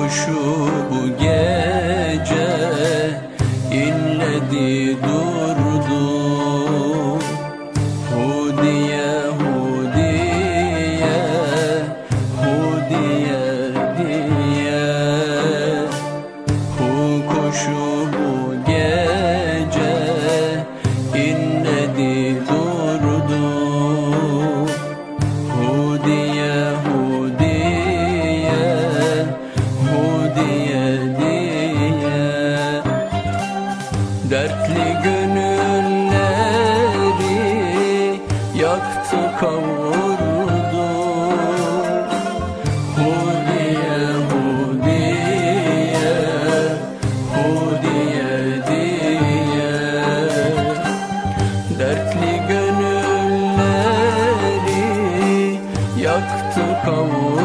kuşu bu gece. yaktı kavurdu. Hudiye Hudiye Hudiye diye. Dertli gönülleri yaktı kavurdu.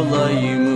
olayım